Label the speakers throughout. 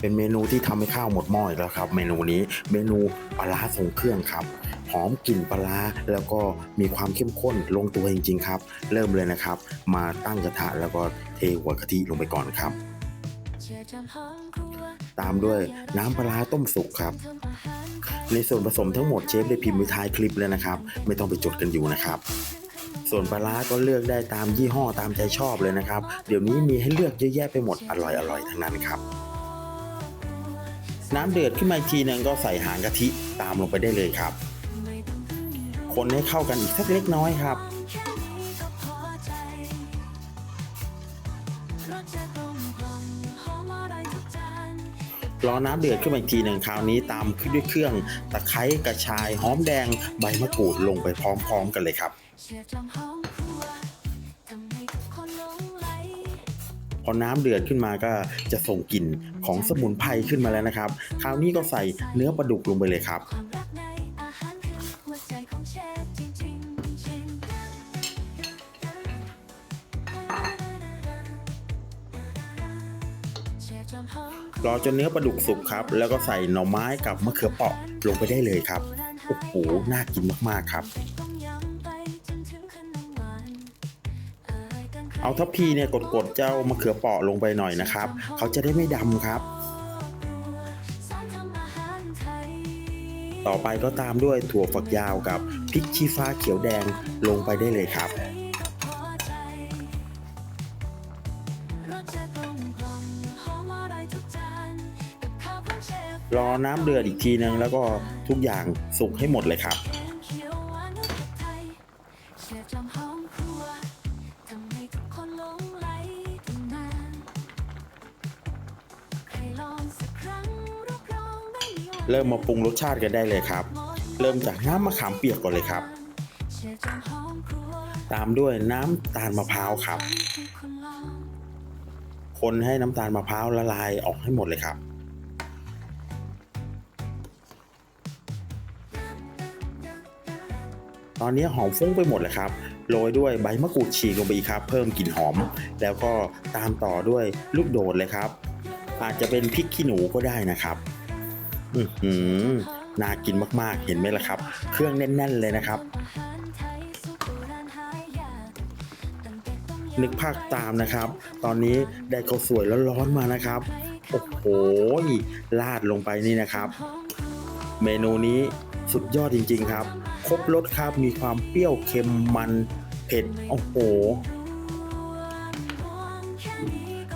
Speaker 1: เป็นเมนูที่ทำให้ข้าวหมดหม้ออีกแล้วครับ เมนูนี้เมนูปลาทรงเครื่องครับหอมกลิ่นปลาแล้วก็มีความเข้มข้นลงตัวจริงๆครับ เริ่มเลยนะครับ มาตั้งกระทะแล้วก็เทหัวกะทิลงไปก่อนครับ ตามด้วยน้ำปลาต้มสุกครับ ในส่วนผสมทั้งหมดเชฟได้พิมพ์ไว้ท้ายคลิปแล้วนะครับ ไม่ต้องไปจดกันอยู่นะครับส่วนปลาร้าก็เลือกได้ตามยี่ห้อตามใจชอบเลยนะครับ เดี๋ยวนี้มีให้เลือกเยอะแยะไปหมดอร่อยอร่อยๆทั้งนั้นครับ น้ำเดือดขึ้นมาอีกทีหนึงก็ใส่หางกะทิตามลงไปได้เลยครับ คนให้เข้ากันอีกสักเล็กน้อยครับ รอน้ำเดือดขึ้นมาอีกทีหนึ่งคราวนี้ตามขึ้นด้วยเครื่องตะไคร้กระชายหอมแดงใบมะกรูดลงไปพร้อมๆกันเลยครับ อน้ำเดือดขึ้นมาก็จะส่งกลิ่นของสมุนไพรขึ้นมาแล้วนะครับ คราวนี้ก็ใส่เนื้อปลาดุกลงไปเลยครับรอจนเนื้อปลาดุกสุกครับ แล้วก็ใส่หน่อไม้กับมะเขือเปราะลงไปได้เลยครับ โอ้โห น่ากินมากๆครับ เอาทัพพีเนี่ยกดๆเจ้ามะเขือเปราะลงไปหน่อยนะครับ เขาจะได้ไม่ดำครับ ต่อไปก็ตามด้วยถั่วฝักยาวกับพริกชี้ฟ้าเขียวแดงลงไปได้เลยครับ รอน้ำเดือดอีกทีนึงแล้วก็ทุกอย่างสุกให้หมดเลยครับ เริ่มมาปรุงรสชาติกันได้เลยครับ เริ่มจากน้ำมะขามเปียกก่อนเลยครับ ตามด้วยน้ำตาลมะพร้าวครับ คนให้น้ำตาลมะพร้าวละลายออกให้หมดเลยครับ ตอนนี้หอมฟุ้งไปหมดเลยครับโรยด้วยใบมะกรูดฉีกลงไปอีกครับ เพิ่มกลิ่นหอม แล้วก็ตามต่อด้วยลูกโดดเลยครับ อาจจะเป็นพริกขี้หนูก็ได้นะครับ อือหือน่ากินมากๆเห็นไหมล่ะครับ เครื่องแน่น ๆ เลยนะครับ นึกภาคตามนะครับ ตอนนี้ได้ข้าวสวยร้อนๆมานะครับโอ้โหลาดลงไปนี่นะครับ เมนูนี้สุดยอดจริง ๆ ครับ ครบรสครับมีความเปรี้ยวเค็มมันเผ็ดโอ้โห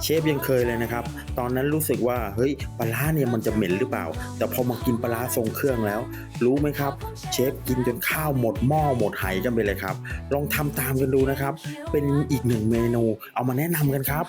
Speaker 1: เชฟยังเคยเลยนะครับ ตอนนั้นรู้สึกว่าเฮ้ยปลาเนี่ยมันจะเหม็นหรือเปล่า แต่พอมากินปลาทรงเครื่องแล้ว รู้ไหมครับ เชฟกินจนข้าวหมดหม้อหมดไหกันไปเลยครับ ลองทำตามกันดูนะครับ เป็นอีกหนึ่งเมนูเอามาแนะนำกันครับ